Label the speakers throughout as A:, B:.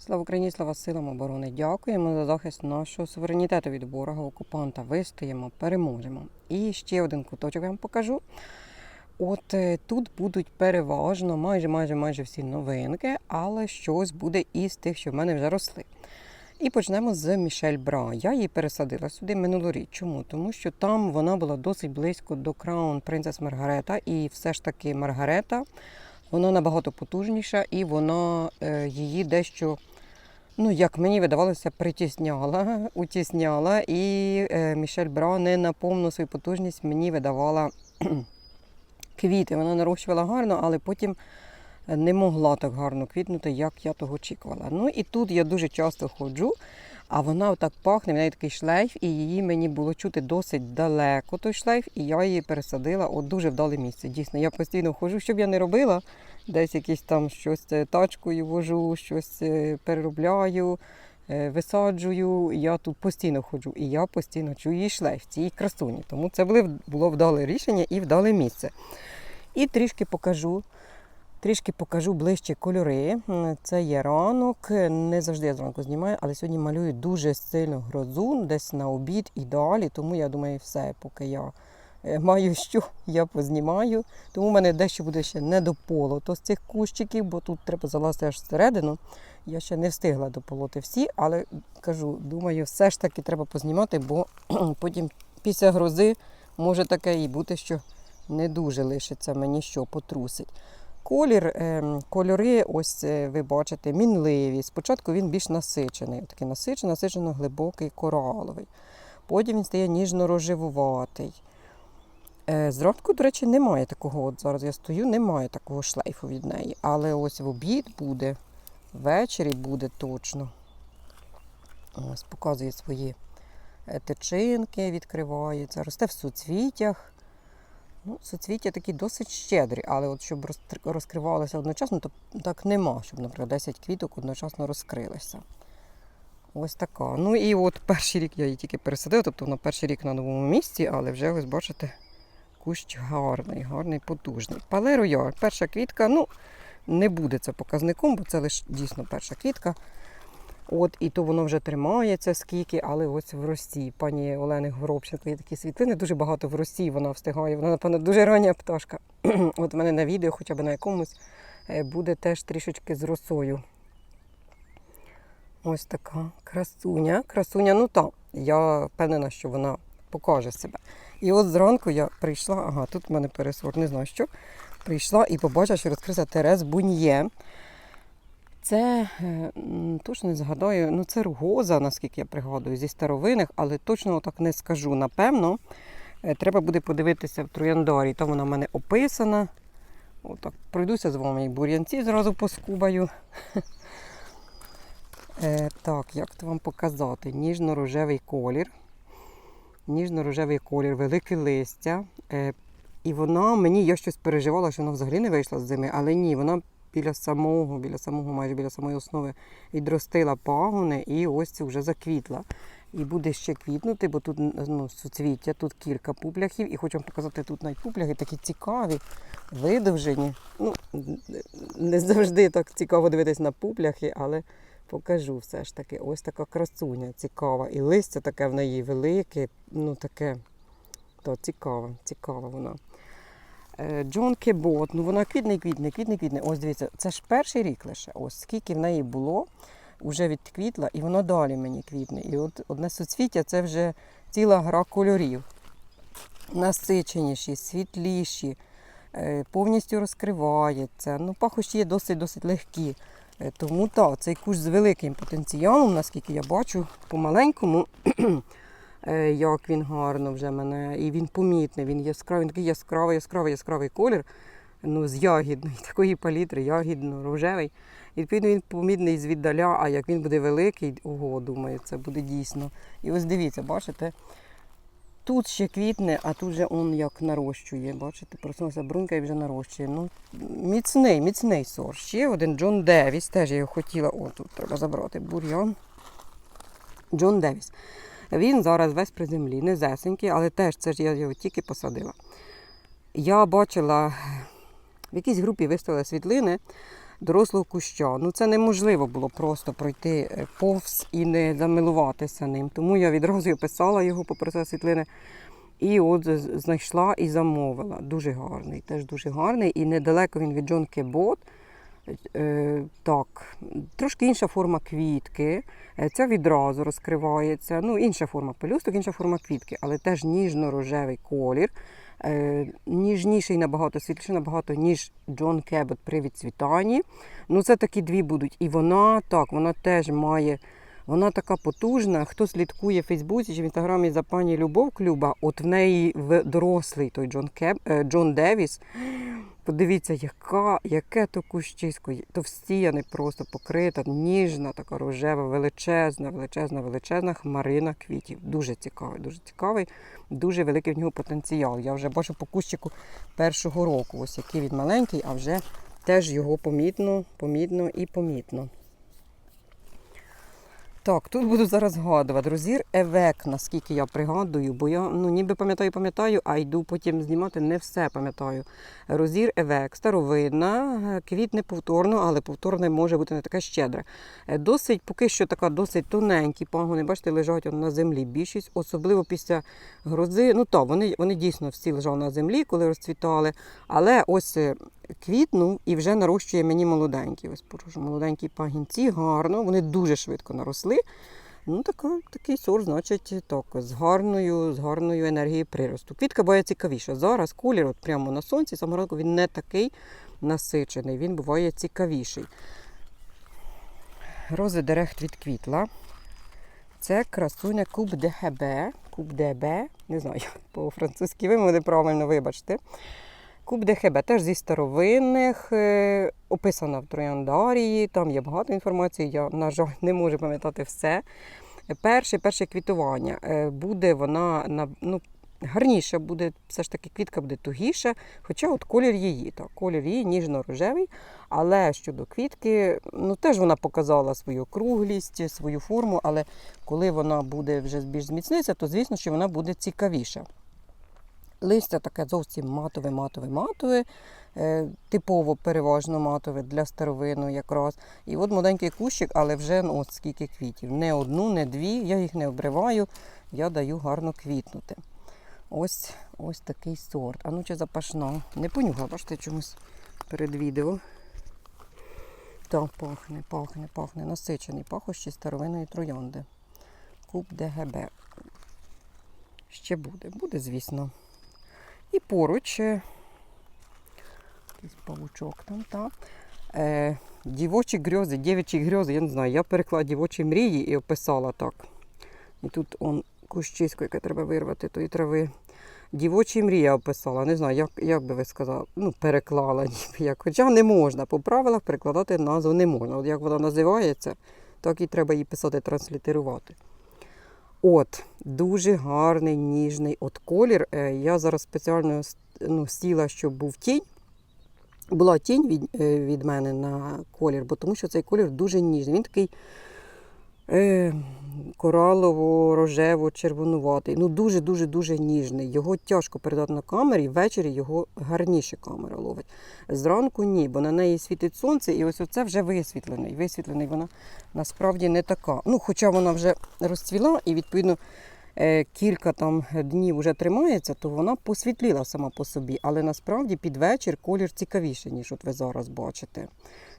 A: Слава Україні, слава силам оборони. Дякуємо за захист нашого суверенітету від ворога, окупанта. Вистоїмо, переможемо. І ще один куточок я вам покажу. От е, тут будуть переважно майже майже майже всі новинки, але щось буде із тих, що в мене вже росли. І почнемо з Мішель Бра. Я її пересадила сюди минулоріч. Чому? Тому що там вона була досить близько до Краун Принцес Маргарета, і все ж таки Маргарета вона набагато потужніша, і вона е, її дещо, ну як мені видавалося, притісняла, утісняла. І е, Мішель Бра не на повну свою потужність мені видавала квіти. Вона нарощувала гарно, але потім не могла так гарно квітнути, як я того очікувала. Ну і тут я дуже часто ходжу, а вона отак пахне, в неї такий шлейф, і її мені було чути досить далеко той шлейф, і я її пересадила от дуже вдале місце. Дійсно, я постійно ходжу, щоб я не робила. Десь якісь там щось е, тачкою вожу, щось е, переробляю, е, висаджую. Я тут постійно ходжу, і я постійно чую її шлейф, цій красуні. Тому це було вдале рішення і вдале місце. І трішки покажу. Трішки покажу ближче кольори. Це є ранок. Не завжди я зранку знімаю, але сьогодні малюю дуже сильно грозу, десь на обід і далі. Тому я думаю, все, поки я е, маю що, я познімаю. Тому в мене дещо буде ще не дополото з цих кущиків, бо тут треба залазити аж всередину. Я ще не встигла дополоти всі, але кажу, думаю, все ж таки треба познімати, бо потім після грози може таке і бути, що не дуже лишиться мені що потрусить. Колір, ем, кольори, ось е, ви бачите, мінливі. Спочатку він більш насичений, такий насичений, насичено глибокий кораловий. Потім він стає ніжно-рожевуватий. Е, Зранку, до речі, немає такого. От зараз я стою, немає такого шлейфу від неї. Але ось в обід буде, ввечері буде точно. Ось показує свої е, тичинки, відкривається, росте в суцвітях. Ну, суцвіття такі досить щедрі, але от щоб роз- розкривалося одночасно, то так нема, щоб, наприклад, 10 квіток одночасно розкрилися. Ось така. Ну і от перший рік я її тільки пересадила, тобто на перший рік на новому місці, але вже ось бачите, кущ гарний, гарний, потужний. Пале рояль, перша квітка, ну, не буде це показником, бо це лише дійсно перша квітка. От, і то воно вже тримається скільки, але ось в Росії. Пані Олени Горобченко є такі світлини, дуже багато в Росії вона встигає. Вона, напевно, дуже рання пташка. От в мене на відео, хоча б на якомусь, е, буде теж трішечки з росою. Ось така красуня. Красуня, ну так, я впевнена, що вона покаже себе. І от зранку я прийшла, ага, тут в мене пересор, не знаю що. Прийшла і побачила, що розкрився Терес Буньє. Це е, точно не згадаю, ну це ругоза, наскільки я пригадую, зі старовинних, але точно так не скажу. Напевно, Е, треба буде подивитися в трояндарі. Там вона в мене описана. Отак, пройдуся з вами і бур'янці зразу поскубаю. Е, так, як то вам показати? Ніжно-рожевий колір. Ніжно-рожевий колір, велике листя. І вона мені, я щось переживала, що вона взагалі не вийшла з зими, але ні, вона біля самого, біля самого, майже біля самої основи відростила пагони і ось це вже заквітла. І буде ще квітнути, бо тут ну, суцвіття, тут кілька пупляхів. І хочу вам показати, тут навіть пупляхи такі цікаві, видовжені. Ну, не завжди так цікаво дивитись на пупляхи, але покажу все ж таки. Ось така красуня цікава. І листя таке в неї велике, ну таке то цікава, цікава вона. Е, Джон Кебот, ну вона квітне, квітне, квітне, квітне. Ось дивіться, це ж перший рік лише. Ось скільки в неї було, вже відквітла, і воно далі мені квітне. І от одне суцвіття це вже ціла гра кольорів. Насиченіші, світліші, е, повністю розкривається. Ну, пахощі є досить-досить легкі. Е, Тому так, цей кущ з великим потенціалом, наскільки я бачу, по-маленькому, як він гарно вже мене. І він помітний, він яскравий, він такий яскравий, яскравий, яскравий колір. Ну, з ягідної, такої палітри, ягідно-рожевий. Відповідно він помітний звіддаля, а як він буде великий, ого, думаю, це буде дійсно. І ось дивіться, бачите, тут ще квітне, а тут же он як нарощує. Бачите, проснулася брунька і вже нарощує. Ну, міцний, міцний сорт. Ще один Джон Девіс, теж я його хотіла. О, тут треба забрати бур'ян. Джон Девіс. Він зараз весь при землі, низесенький, але теж це ж я його тільки посадила. Я бачила, в якійсь групі виставили світлини. дорослого куща. Ну це неможливо було просто пройти е, повз і не замилуватися ним. Тому я відразу і описала його, попросила світлини. І от знайшла і замовила. Дуже гарний, теж дуже гарний. І недалеко він від Джон Кебот. Е, так, трошки інша форма квітки. Е, Ця відразу розкривається. Ну, інша форма пелюсток, інша форма квітки, але теж ніжно-рожевий колір. Е, ніжніший набагато, світліший набагато, ніж Джон Кебот при відцвітанні. Ну, це такі дві будуть. І вона так, вона теж має. Вона така потужна. Хто слідкує в Фейсбуці чи в інстаграмі за пані Любов Клюба, от в неї в дорослий той Джон Кеб, е, Джон Девіс. Подивіться, яка, яке то кущисько, товстіяне просто покрита, ніжна, така рожева, величезна, величезна, величезна хмарина квітів. Дуже цікавий, дуже цікавий, дуже великий в нього потенціал. Я вже бачу по кущику першого року. Ось який він маленький, а вже теж його помітно, помітно і помітно. Так, тут буду зараз згадувати. Розір Евек, наскільки я пригадую, бо я ну, ніби пам'ятаю, пам'ятаю, а йду потім знімати, не все пам'ятаю. Розір Евек, старовинна, е, квітне повторно, але повторне може бути не таке щедре. Е, Досить, поки що така досить тоненькі пагони, бачите, лежать на землі більшість, особливо після грози. Ну так, вони, вони дійсно всі лежали на землі, коли розцвітали. Але ось е, квітнув і вже нарощує мені молоденькі. Ось молоденькі пагінці, гарно, вони дуже швидко наросли. Ну, така, такий сорт, значить, так, з гарною, з гарною енергією приросту. Квітка буває цікавіша. Зараз колір, от прямо на сонці, самого ранку він не такий насичений, він буває цікавіший. Рози дерехт відквітла. Це красуня Куб ДГБ. Куб ДБ, не знаю, по-французьки вимовити правильно, вибачте. Куб ДХБ теж зі старовинних, е, описана в Трояндарії, там є багато інформації, я, на жаль, не можу пам'ятати все. Перше, перше квітування е, буде вона на, ну, гарніша, буде, все ж таки квітка буде тугіша, хоча от колір її, так, колір її ніжно-рожевий. Але щодо квітки, ну теж вона показала свою круглість, свою форму, але коли вона буде вже більш зміцнитися, то звісно, що вона буде цікавіша. Листя таке зовсім матове, матове, матове, типово переважно матове для старовину якраз. І от маленький кущик, але вже ну, от скільки квітів. Не одну, не дві, я їх не обриваю, я даю гарно квітнути. Ось ось такий сорт. А ну чи запашна. Не понюхала, бачите, чомусь перед відео. Так, пахне, пахне, пахне. Насичений пахощі старовинної троянди. Куб ДГБ. Ще буде, буде, звісно. І поруч е, павучок там, так. Е, дівочі грьози, дівчі грьози, я не знаю, я переклала дівочі мрії і описала так. І тут он кущисько, яке треба вирвати, тої трави. Дівочі мрії описала. Не знаю, як, як би ви сказали, ну, переклала ніби як. Хоча не можна. По правилах перекладати назву не можна. От як вона називається, так і треба її писати, транслітерувати. От, дуже гарний, ніжний от колір. Е, Я зараз спеціально ну, сіла, щоб був тінь. Була тінь від, е, від мене на колір, бо тому що цей колір дуже ніжний. Він такий е, коралово-рожево-червонуватий. Ну, дуже-дуже-дуже ніжний. Його тяжко передати на камері, ввечері його гарніше камера ловить. Зранку ні, бо на неї світить сонце, і ось оце вже висвітлений. Висвітлений вона насправді не така. Ну, хоча вона вже розцвіла і, відповідно, кілька там днів вже тримається, то вона посвітліла сама по собі. Але насправді під вечір колір цікавіший, ніж от ви зараз бачите.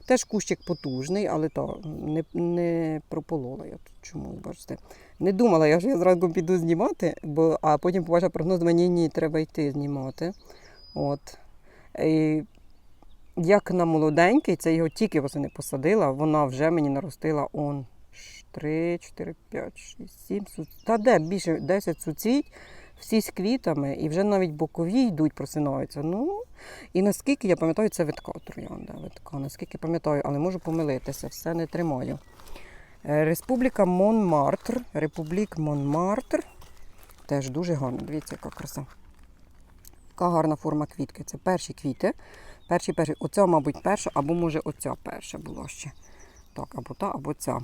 A: Теж кущик потужний, але то не, не прополола я тут чомусь, бачите. Не думала, я що я зранку піду знімати, бо, а потім побачила прогноз, думаю, ні, треба йти знімати. От. І, як на молоденький, це його тільки восени посадила, вона вже мені наростила он 3, 4, 5, 6, 7 суцвіть. Та де більше 10 суцвіть, всі з квітами, і вже навіть бокові йдуть, просинаються. Ну, і наскільки я пам'ятаю, це витка троянда. Витка, наскільки пам'ятаю, але можу помилитися, все не тримаю. Е, Республіка Монмартр. Републік Монмартр. Теж дуже гарно. Дивіться, яка краса. Яка гарна форма квітки. Це перші квіти. Перші, перші. Оця, мабуть, перша, або може оця перша була ще. Так, або та, або ця.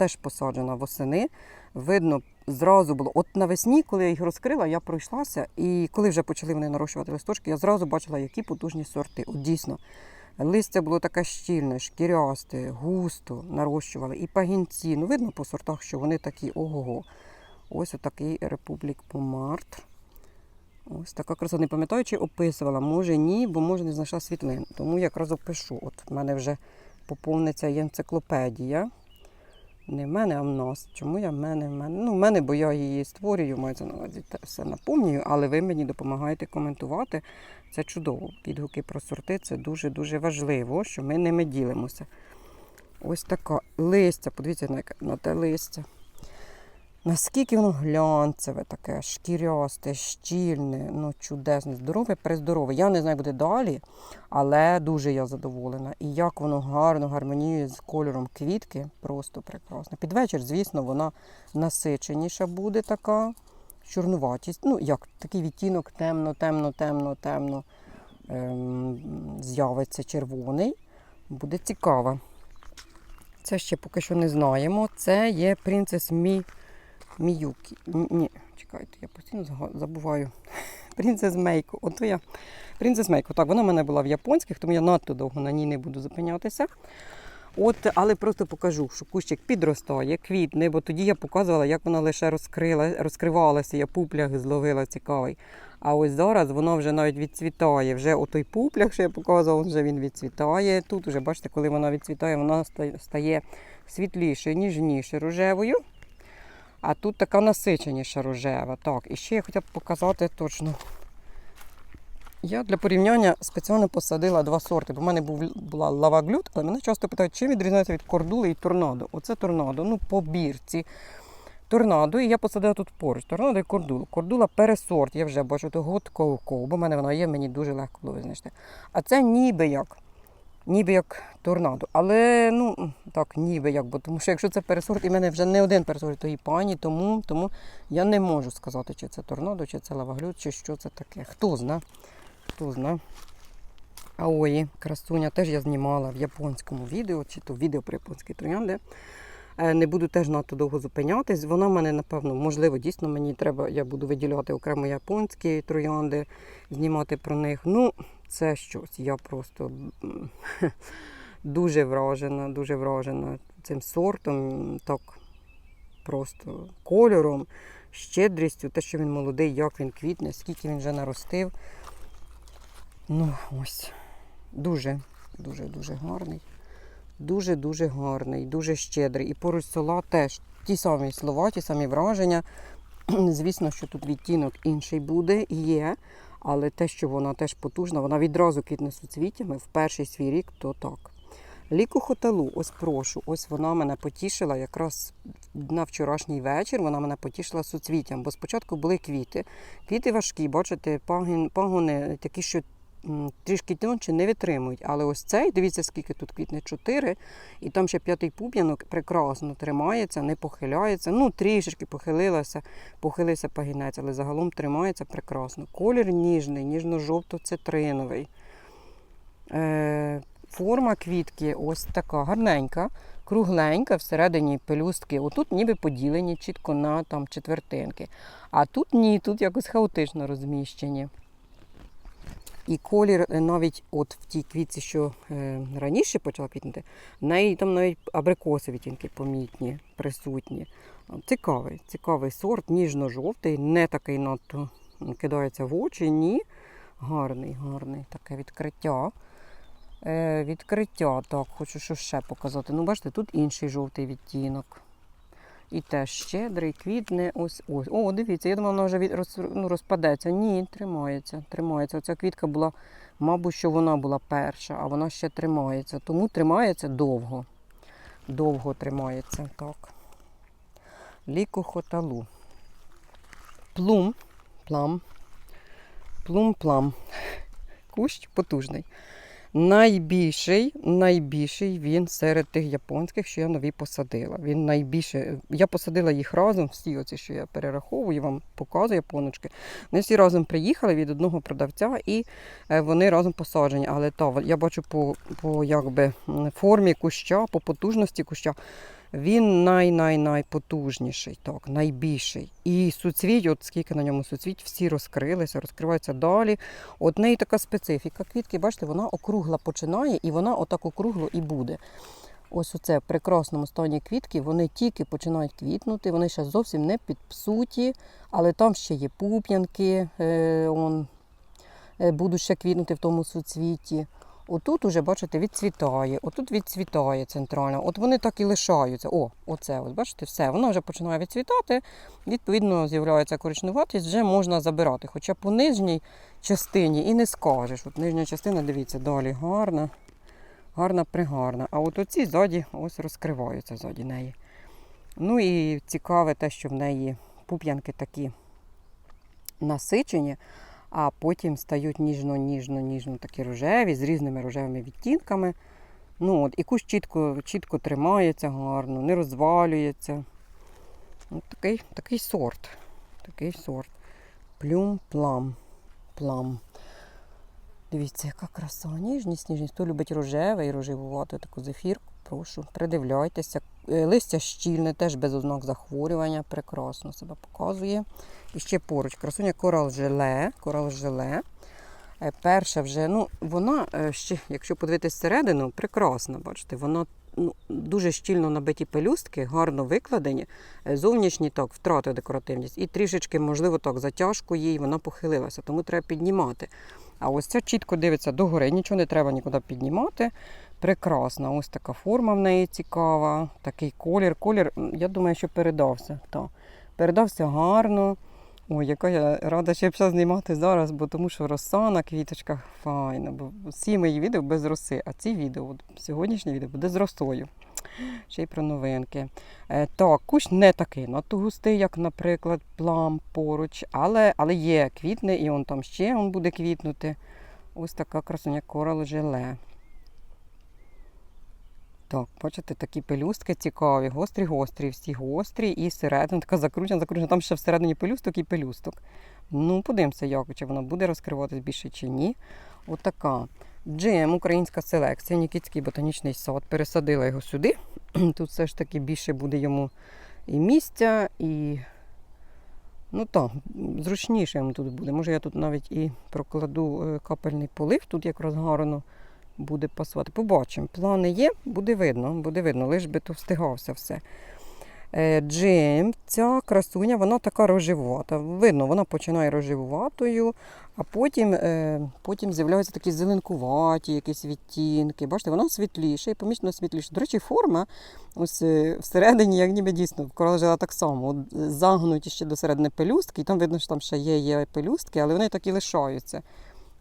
A: Теж посаджена восени. Видно, зразу було. От навесні, коли я їх розкрила, я пройшлася, і коли вже почали вони нарощувати листочки, я зразу бачила, які потужні сорти. От дійсно, Листя було таке щільне, шкірясте, густо нарощували. І пагінці. Ну, видно по сортах, що вони такі ого-го. Ось отакий Републік Помарт. Ось така краса. Не пам'ятаю, чи описувала. Може ні, бо може не знайшла світлин. Тому якраз опишу. От в мене вже поповниться енциклопедія. Не в мене, а в нас. Чому я в мене? В мене? Ну, в мене, бо я її створюю, мається на увазі все наповнюю, але ви мені допомагаєте коментувати. Це чудово. Підгуки про сорти це дуже-дуже важливо, що ми ними ділимося. Ось така листя, подивіться на те листя. Наскільки воно глянцеве, таке, шкірясте, щільне, ну чудесне, здорове, перездорове. Я не знаю, буде далі, але дуже я задоволена. І як воно гарно гармоніює з кольором квітки, просто прекрасно. Під вечір, звісно, вона насиченіша буде така, чорнуватість. Ну, як такий відтінок темно, темно, темно, темно ем, з'явиться червоний. Буде цікаво. Це ще поки що не знаємо. Це є принцес Мі... Міюкі. Ні, чекайте, я постійно забуваю. Принцес Мейко. Ото я. Принцес Мейко. Так, вона в мене була в японських, тому я надто довго на ній не буду зупинятися. От, але просто покажу, що кущик підростає, квітне, бо тоді я показувала, як вона лише розкрила, розкривалася, я пуплях зловила цікавий. А ось зараз воно вже навіть відцвітає. Вже отой пуплях, що я показувала, вже він відцвітає. Тут вже, бачите, коли вона відцвітає, вона стає світліше, ніжніше рожевою. А тут така насиченіша рожева. Так, і ще я хотіла б показати точно. Я для порівняння спеціально посадила два сорти, бо в мене був, була лаваглют, але мене часто питають, чим відрізняється від кордули і торнадо. Оце торнадо, ну по бірці. Торнадо, і я посадила тут поруч. Торнадо і кордула. Кордула пересорт, я вже бачу того ковков, бо в мене вона є, мені дуже легко було визначити. А це ніби як. Ніби як торнадо. Але ну так, ніби як, бо тому що якщо це пересорт, і в мене вже не один пересорт тої пані, тому, тому я не можу сказати, чи це торнадо, чи це лаваглют, чи що це таке. Хто зна? Хто зна. Аої, красуня теж я знімала в японському відео, чи то відео про японські троянди. Е, Не буду теж надто довго зупинятись. Вона в мене, напевно, можливо, дійсно мені треба, я буду виділяти окремо японські троянди, знімати про них. Ну, це щось. Я просто дуже вражена, дуже вражена цим сортом, так просто кольором, щедрістю, те, що він молодий, як він квітне, скільки він вже наростив. Ну, ось. Дуже, дуже, дуже гарний. Дуже-дуже гарний, дуже щедрий. І поруч села теж ті самі слова, ті самі враження. Звісно, що тут відтінок інший буде, є. Але те, що вона теж потужна, вона відразу квітне суцвіттями в перший свій рік, то так. Ліку хотелу, ось прошу, ось вона мене потішила якраз на вчорашній вечір. Вона мене потішила суцвіттям, бо спочатку були квіти. Квіти важкі, бачите, пагони такі, що трішки тонче не витримують. Але ось цей, дивіться, скільки тут квітне, чотири, і там ще п'ятий пуп'янок прекрасно тримається, не похиляється. Ну, трішечки похилилася, похилився пагінець, але загалом тримається прекрасно. Колір ніжний, ніжно-жовто-цитриновий. Е, форма квітки ось така гарненька, кругленька, всередині пелюстки. Отут ніби поділені чітко на там, четвертинки. А тут ні, тут якось хаотично розміщені. І колір е, навіть от в тій квітці, що е, раніше почала квітнути, в неї там навіть абрикоси відтінки помітні, присутні. Цікавий, цікавий сорт, ніжно-жовтий, не такий надто кидається в очі, ні. Гарний, гарний таке відкриття. Е, відкриття, так, хочу що ще показати. Ну, бачите, тут інший жовтий відтінок. І теж щедрий, квітне. Ось ось. О, дивіться, я думала, вона вже від, роз, ну, розпадеться. Ні, тримається. тримається. Оця квітка була, мабуть, що вона була перша, а вона ще тримається. Тому тримається довго. Довго тримається. Так. Ліку хоталу. Плум. Плам. Плум-плам. Кущ потужний. Найбільший, найбільший він серед тих японських, що я нові посадила. Він найбільше. Я посадила їх разом, всі оці, що я перераховую, вам показую японочки. Вони всі разом приїхали від одного продавця і е, вони разом посаджені. Але та, я бачу по, по якби, формі куща, по потужності куща. Він най-най-найпотужніший, так, найбільший. І суцвіть, от скільки на ньому суцвіть, всі розкрилися, розкриваються далі. От неї така специфіка. Квітки, бачите, вона округла починає і вона отак округло і буде. Ось оце в прекрасному стані квітки, вони тільки починають квітнути, вони ще зовсім не підпсуті, але там ще є пуп'янки, е, е, будуть ще квітнути в тому суцвіті. Отут уже, бачите, відцвітає, отут відцвітає центрально. От вони так і лишаються. О, оце, от, бачите, все. Воно вже починає відцвітати, відповідно, з'являється коричневатість, вже можна забирати. Хоча по нижній частині і не скажеш. От нижня частина, дивіться, далі гарна, гарна пригарна. А от оці ззаді ось розкриваються ззаді неї. Ну і цікаве те, що в неї пуп'янки такі насичені а потім стають ніжно-ніжно-ніжно такі рожеві з різними рожевими відтінками. Ну, от, І кущ чітко, чітко тримається гарно, не розвалюється. От такий, такий сорт. Такий сорт. Плюм плам. плам. Дивіться, яка краса, ніжність, ніжність. Хто любить рожевий, рожевувати таку зефірку, прошу, придивляйтеся. Е, Листя щільне, теж без ознак захворювання, прекрасно себе показує. І ще поруч красуня корал желе. Корал желе. Е, Перша вже, ну, вона е, ще, якщо подивитися всередину, прекрасна, бачите, вона ну, дуже щільно набиті пелюстки, гарно викладені. Зовнішні так, втратив декоративність. І трішечки, можливо, так, затяжку їй, вона похилилася, тому треба піднімати. А ось ця чітко дивиться догори, нічого не треба нікуди піднімати. Прекрасна, ось така форма в неї цікава, такий колір. Колір, я думаю, що передався. Так. Передався гарно. Ой, яка я рада ще б знімати зараз, бо тому що роса на квіточках файна. Бо всі мої відео без роси, а ці відео, от, сьогоднішнє відео буде з росою. Ще й про новинки. Е, так, кущ не такий надто густий, як, наприклад, плам поруч, але, але є квітне, і он там ще он буде квітнути. Ось така красуня корал желе. Так, бачите, такі пелюстки цікаві, гострі-гострі, всі гострі, і всередині така закручена, закручена. Там ще всередині пелюсток і пелюсток. Ну, подивимося, як, чи вона буде розкриватись більше чи ні. Отака. Джем, українська селекція, Нікітський ботанічний сад. Пересадила його сюди. Тут все ж таки більше буде йому і місця, і ну так, зручніше йому тут буде. Може, я тут навіть і прокладу е, капельний полив, тут якраз гарно буде пасувати. Побачимо. Плани є, буде видно, буде видно, лиш би то встигався все. Е, Джем, ця красуня, вона така рожевата. Видно, вона починає рожевуватою, а потім, е, потім з'являються такі зеленкуваті якісь відтінки. Бачите, вона світліша і помічно світліша. До речі, форма ось е, всередині, як ніби дійсно, королежала так само. Загнуті ще до середини пелюстки, і там видно, що там ще є, є пелюстки, але вони так і лишаються.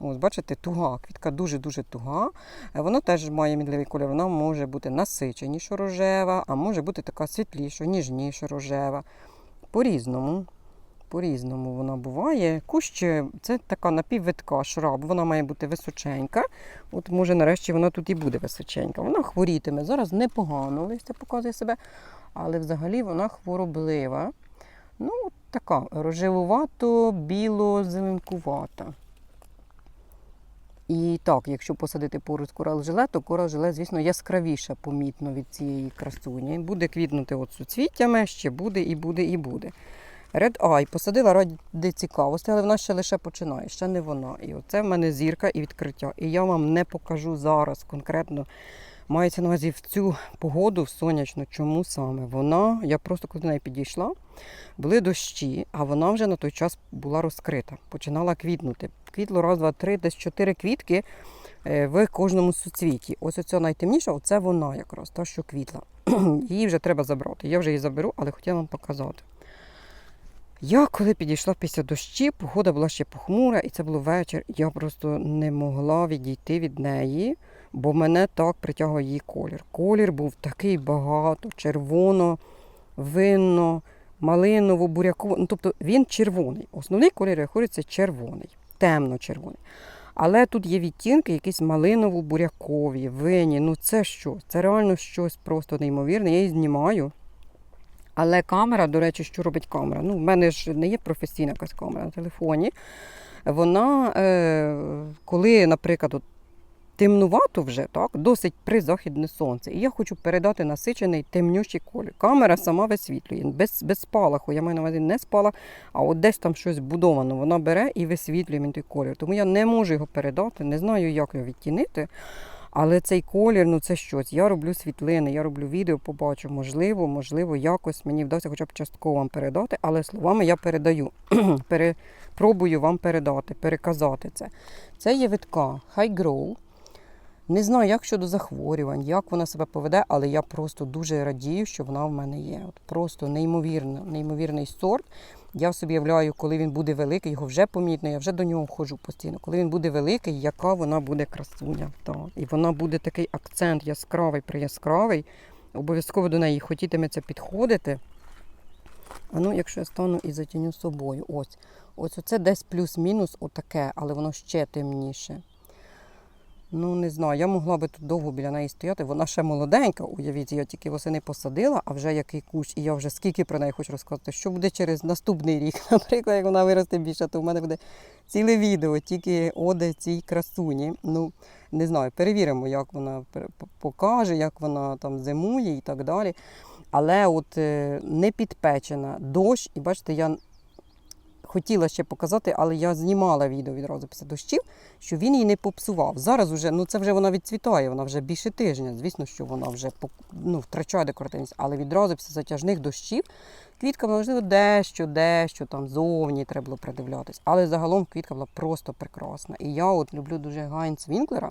A: Ось, бачите, туга, квітка дуже-дуже туга. Е, Вона теж має мідливий колір. Вона може бути насиченіше рожева, а може бути така світліша, ніжніша рожева. По-різному. По-різному вона буває. Кущ е, це така напіввитка шраб, вона має бути височенька. От може нарешті вона тут і буде височенька. Вона хворітиме. Зараз непогано листя показує себе, але взагалі вона хвороблива. Ну, така рожевувато, біло-зеленкувата. І так, якщо посадити поруч корал жиле, то корал жиле, звісно, яскравіше помітно від цієї красуні. Буде квітнути от суцвіттями, ще буде і буде, і буде. Red Eye посадила ради цікавості, але вона ще лише починає, ще не вона. І оце в мене зірка і відкриття. І я вам не покажу зараз конкретно. Мається на увазі в цю погоду, в сонячну, чому саме вона. Я просто коли до неї підійшла, були дощі, а вона вже на той час була розкрита, починала квітнути. Квітло раз, два, три, десь чотири квітки е, в кожному суцвіті. Ось оця найтемніша, оце вона якраз, та, що квітла. Її вже треба забрати. Я вже її заберу, але хотіла вам показати. Я коли підійшла після дощі, погода була ще похмура, і це було вечір. Я просто не могла відійти від неї, бо мене так притягує її колір. Колір був такий багато, червоно, винно, малиново, буряково. Ну, тобто він червоний. Основний колір рахується червоний, темно-червоний. Але тут є відтінки, якісь малиново-бурякові, винні. Ну це що? Це реально щось просто неймовірне. Я її знімаю. Але камера, до речі, що робить камера? Ну, в мене ж не є професійна якась камера на телефоні. Вона, е, коли, наприклад, темнувато вже, так, досить призахідне сонце. І я хочу передати насичений темнющий колір. Камера сама висвітлює, без, без спалаху. Я маю на увазі не спалах, а от десь там щось будовано. Вона бере і висвітлює мені той колір. Тому я не можу його передати, не знаю, як його відтінити. Але цей колір, ну це щось. Я роблю світлини, я роблю відео, побачу. Можливо, можливо, якось мені вдасться хоча б частково вам передати, але словами я передаю. Пере, пробую вам передати, переказати це. Це є витка High Grow. Не знаю, як щодо захворювань, як вона себе поведе, але я просто дуже радію, що вона в мене є. От просто неймовірно, неймовірний сорт. Я собі уявляю, коли він буде великий, його вже помітно, я вже до нього ходжу постійно. Коли він буде великий, яка вона буде красуня. Так. І вона буде такий акцент яскравий, прияскравий. Обов'язково до неї хотітиметься підходити. А ну, якщо я стану і затіню собою. Ось. Ось оце десь плюс-мінус отаке, але воно ще темніше. Ну, не знаю, я могла би тут довго біля неї стояти. Вона ще молоденька, уявіть, я тільки восени посадила, а вже який кущ, і я вже скільки про неї хочу розказати. Що буде через наступний рік, наприклад, як вона виросте більше, то в мене буде ціле відео, тільки оде цій красуні. Ну, не знаю, перевіримо, як вона покаже, як вона там зимує і так далі. Але от е, не підпечена дощ, і бачите, я хотіла ще показати, але я знімала відео відразу після дощів, що він її не попсував. Зараз вже, ну це вже вона відцвітає, вона вже більше тижня. Звісно, що вона вже ну, втрачає декоративність, але відразу після затяжних дощів квітка, можливо, дещо, дещо там зовні треба було придивлятись. Але загалом квітка була просто прекрасна. І я от люблю дуже Гайнц Вінклера,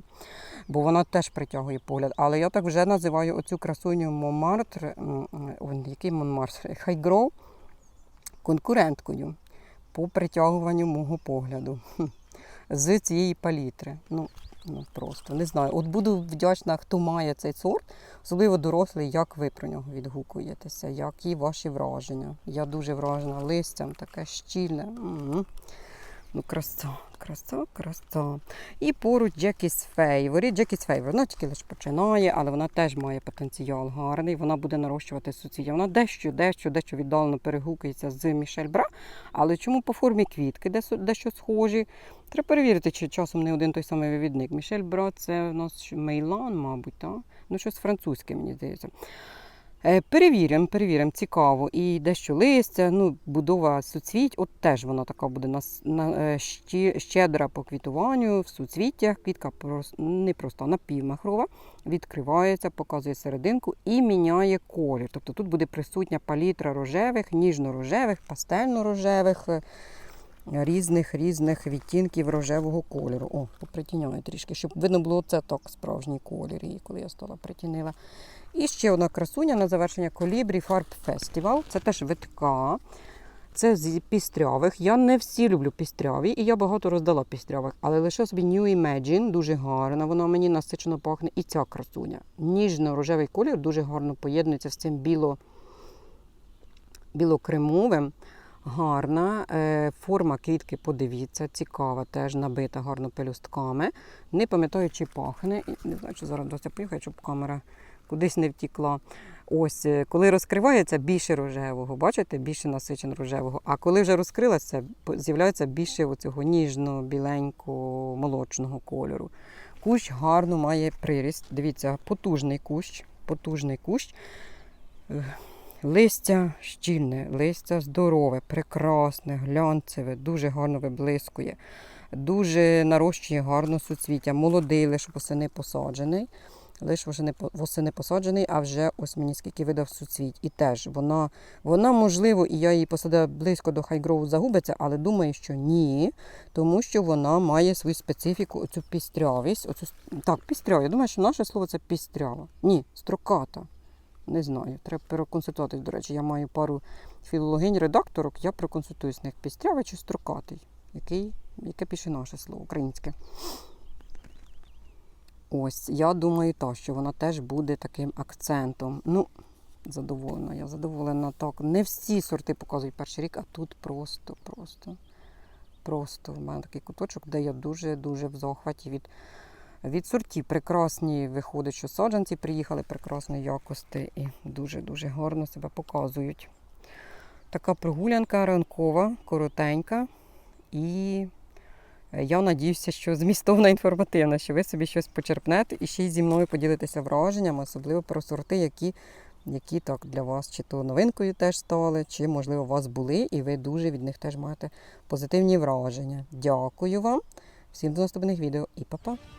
A: бо вона теж притягує погляд. Але я так вже називаю оцю красуню Момартр, м, м, ой, який Монмартр, Хайгроу, конкуренткою по притягуванню мого погляду з цієї палітри. Ну, ну просто не знаю. От буду вдячна, хто має цей сорт, особливо дорослий, як ви про нього відгукуєтеся, які ваші враження. Я дуже вражена листям, таке щільне. М. Ну, краса, краса, краса. І поруч Джекіс Фейворі. Джекіс Фейвор, вона тільки лише починає, але вона теж має потенціал гарний. Вона буде нарощувати суцвіття. Вона дещо, дещо, дещо віддалено перегукується з Мішель Бра. Але чому по формі квітки дещо схожі? Треба перевірити, чи часом не один той самий вивідник. Мішель Бра це у нас Мейлан, мабуть, так? Ну, щось французьке, мені здається. Е, Перевіримо, перевіримо, цікаво. І дещо листя, ну, будова суцвіть, от теж вона така буде нас, на, е, щедра по квітуванню в суцвіттях. Квітка не просто напівмахрова, відкривається, показує серединку і міняє колір. Тобто тут буде присутня палітра рожевих, ніжно-рожевих, пастельно-рожевих, е, різних різних відтінків рожевого кольору. О, попритіняю трішки, щоб видно було це так справжній колір, її, коли я стала притінила. І ще одна красуня на завершення колібрі Фарб Фестивал. Це теж витка. Це з пістрявих. Я не всі люблю пістряві, і я багато роздала пістрявих, але лише собі New Imagine, дуже гарна. Вона мені насичено пахне. І ця красуня. Ніжно-рожевий колір дуже гарно поєднується з цим біло, білокремовим. Гарна Е, форма квітки, подивіться, цікава, теж набита гарно пелюстками. Не пам'ятаю, чи пахне. Не знаю, чи зараз вдасться поїхати, щоб камера кудись не втікла. Ось, е, коли розкривається більше рожевого, бачите, більше насичен рожевого. А коли вже розкрилася, з'являється більше оцього ніжно-біленького молочного кольору. Кущ гарно має приріст. Дивіться, потужний кущ, потужний кущ. Листя щільне, листя здорове, прекрасне, глянцеве, дуже гарно виблискує, дуже нарощує гарно суцвіття. Молодий, лише восени посаджений. Лише восени, посаджений, а вже ось мені скільки видав суцвіть. І теж вона, вона, можливо, і я її посадила близько до хайгроу загубиться, але думаю, що ні, тому що вона має свою специфіку, оцю пістрявість. Оцю, так, пістрява. Я думаю, що наше слово це пістрява. Ні, строката. Не знаю, треба переконсультуватись. До речі, я маю пару філологинь-редакторок, я проконсультуюсь з них пістрявий чи строкатий, який, яке пише наше слово українське. Ось, я думаю, так, що вона теж буде таким акцентом. Ну, задоволена, я задоволена так. Не всі сорти показують перший рік, а тут просто, просто, просто в мене такий куточок, де я дуже-дуже в захваті від, від сортів. Прекрасні виходить, що саджанці приїхали прекрасної якості і дуже-дуже гарно себе показують. Така прогулянка ранкова, коротенька і Е, Я надіюся, що змістовна інформативна, що ви собі щось почерпнете і ще й зі мною поділитеся враженнями, особливо про сорти, які, які так для вас чи то новинкою теж стали, чи, можливо, у вас були, і ви дуже від них теж маєте позитивні враження. Дякую вам. Всім до наступних відео і па-па!